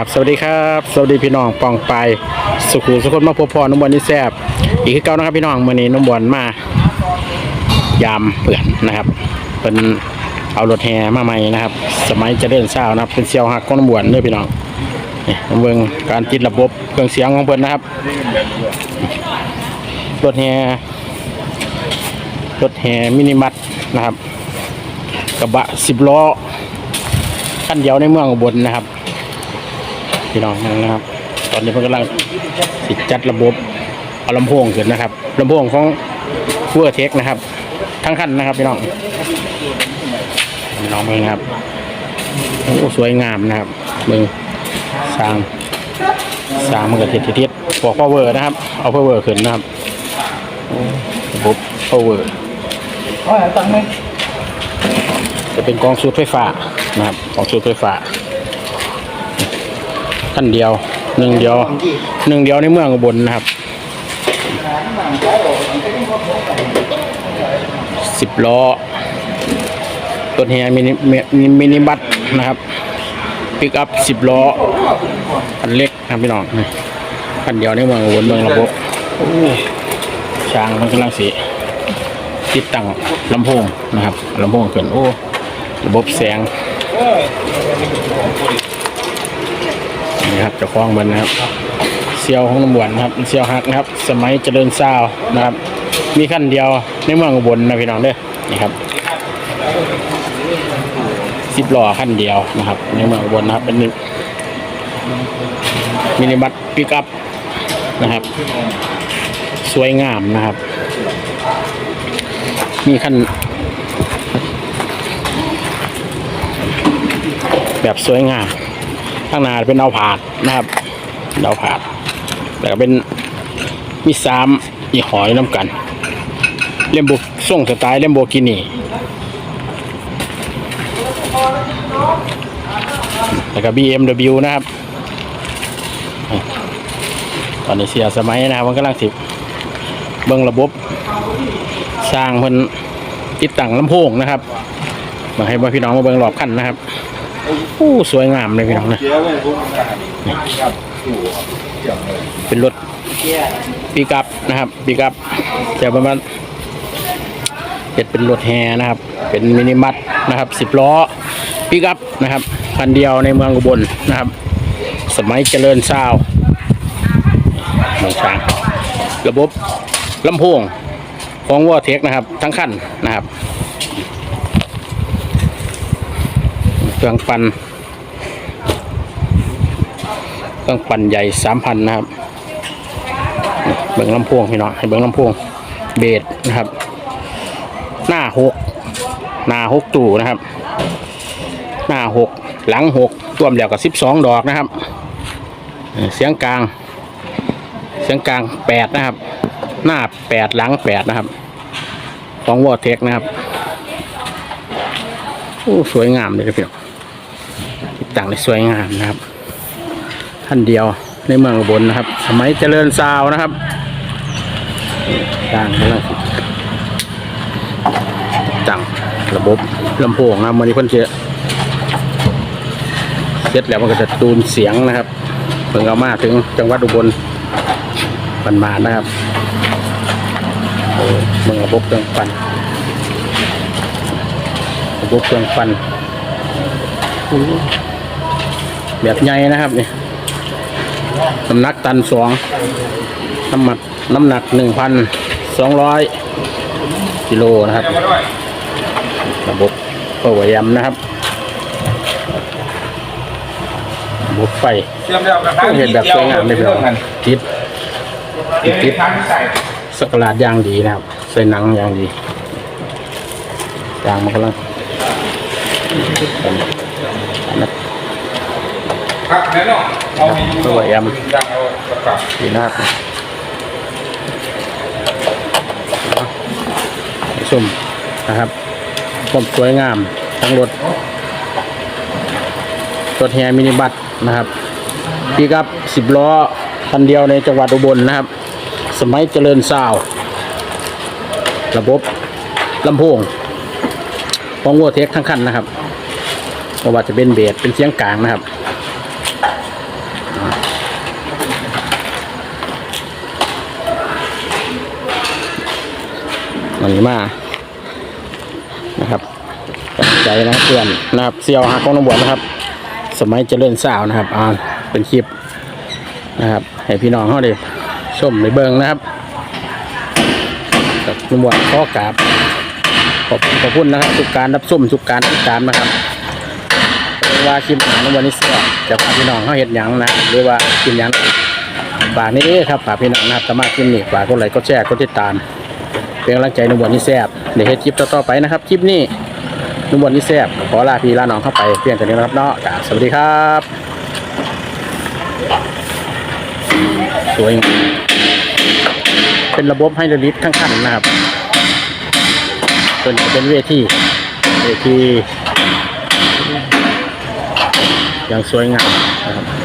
ครับสวัสดีครับ สวัสดีพี่น้องปองไปสุขุสุขคนมาพบพอน้องบอลนี่แซบอีกคือเก่านะครับพี่น้องมื่อนี้น้องบอลมายามเปื่อนนะครับ เป็นเอารถแห่มาใหม่นะครับ สมัยจะเดินเช้านะครับเป็นเซียวหักของน้องบอลเด้อพี่น้องนี่น้องเบิงการติดระบบเครื่องเสียงของเพิ่นนะครับรถแห่รถแห่มินิมัตนะครับ กระบะสิบล้อคันเดียวในเมืองอุบลนะครับ พี่น้องนะครับ ตอนนี้เพิ่นกำลังติดจัดระบบเอาลำโพงขึ้นนะครับลำโพงของเวอร์เทคนะครับ ทั้งคันนะครับพี่น้องพี่น้องเมืองครับโอ้สวยงามนะครับมืองสร้างสร้างมันก็เทียดเทียดบอกพาวเวอร์นะครับ เอาพาวเวอร์ขึ้นนะครับระบบพาวเวอร์จะเป็นกองสูตรไฟฟ้านะครับกองสูตรไฟฟ้า ท่านเดียวหนึ่งเดียวหนึ่งเดียวในเมืองอุบลนะครับสิบล้อรถแฮมินิมินิบัสนะครับปิกอัพสิบล้อคันเล็กนะครับพี่น้องนี่คันเดียวในเมืองอุบลเมืองระบบช้างมันกำลังสีติดตั้งลำโพงนะครับลำโพงเกินโอ้ระบบแสง นี่ครับจะคล้องมันนะครับเซียวของน้ำหวานนะครับเซียวฮักนะครับ สมัยเจริญซาวนะครับ มีขั้นเดียวในเมืองอุบลนะพี่น้องเด้อนี่ครับสิบล้อขั้นเดียวนะครับ ในเมืองอุบลนะครับเป็นมินิบัสปิกอัพนะครับ สวยงามนะครับ มีขั้นแบบสวยงาม ข้างหน้าเป็นเอาผาดนะครับเดาผาดแล้วก็เป็นมีสามอีหอยน้ำกัน เลมโบส่งสไตล์เลมโบกินี่แล้วก็ BMW นะครับ ตอนนี้เสียสมัยนะครับมันกำลังสิบเบิ่งระบบ สร้างเพิ่นติดตั้งลำโพงนะครับมาให้พี่น้องมาเบิ่งรอบคันนะครับ อู้สวยงามเลยพี่น้องนะเป็นรถปีกับนะครับปีกับจะประมาณเจ็ดเป็นรถแฮนะครับ เป็นมินิมัตนะครับสิบล้อปีกับนะครับคันเดียวในเมืองอุบลนะครับ สมัยเจริญซาวเมืองช้างระบบลำโพงของวอเทคนะครับ ทั้งขั้นนะครับ เครื่องปั่นเครื่องปั่นใหญ่สามพันนะครับ เบิ้งลำโพงพี่น้องให้เบิ้งลำโพงเบสนะครับ หน้าหกหน้าหกตู่นะครับ หน้าหกหลังหกรวมแล้วกับสิบสองดอกนะครับ เสียงกลาง เสียงกลางแปดนะครับ หน้าแปดหลังแปดนะครับ ของวอเทคนะครับ อ้สวยงามเลยครับพี่น้องติดตั้งได้สวยงามนะครับ ท่านเดียวในเมืองอุบลนะครับ สมัยเจริญซาวนะครับตั้งกำลังติดตั้งระบบลำโพงนะครับวันนี้เพิ่นจเสร็จแล้วมันก็จะตูนเสียงนะครับเพิ่งเอามาถึงจังหวัดอุบลบันมานะครับเมืองระบบเครื่องปั่น บบเครื่องปั่นแบบใหญ่นะครับนี่น้ำหนักตันสองน้ำหนักน้ำหนักหนึ่งพันสองร้อยกิโลนะครับ ระบบเปิดยำนะครับระบบไฟเชื่อมแล้วกับเห็นแบบสวยงามเลยพี่น้องติดติดสกลาดยางดีนะครับ ใส่หนังยางดียางมันกำลัง ครับแน่นอนเอามีตัวแอมดังเอาประกาศดีนะครับชมนะครับความสวยงามทั้งรถรถแฮมินิบัสนะครับปีกับสิบล้อคันเดียวในจังหวัดอุบลนะครับ สมัยเจริญซาวระบบลำโพงของวัวเทคทั้งคันนะครับ เพราะว่าจะเป็นเบสเป็นเสียงกลางนะครับมันนี้มานะครับใจนะเพื่อนนะครับเซียวฮักของนบวชนะครับ สมัยเจริญสาวนะครับอ่าเป็นคลิปนะครับ ให้พี่น้องเขาได้ชมในเบิงนะครับกับนบวชข้อกราบขอบขอบคุณนะครับสุกการรับส้มสุกการติดตามนะครับ ว่าคลิปของน้องบวชนี่เสียจะพาพี่น้องเขาเห็นยังนะหรือว่ากินหยังฝากนี้ครับฝากพี่น้องนะครับสามารถกินนี่ฝากกดไลค์กดแชร์กดติดตามเป็นกำลังใจน้องบวชนี่แซ่บเดี๋ยวเฮ็ดคลิปต่อๆไปนะครับคลิปนี้นุ่มบนนี่แซ่บขอลาพี่ลาน้องเข้าไปเพียงแต่นี้นะครับเนาะกราบสวัสดีครับ สวยงามเป็นระบบไฮดรอลิกทั้งคันนะครับเป็นเป็นเวทีเวที อย่างสวยงามนะครับ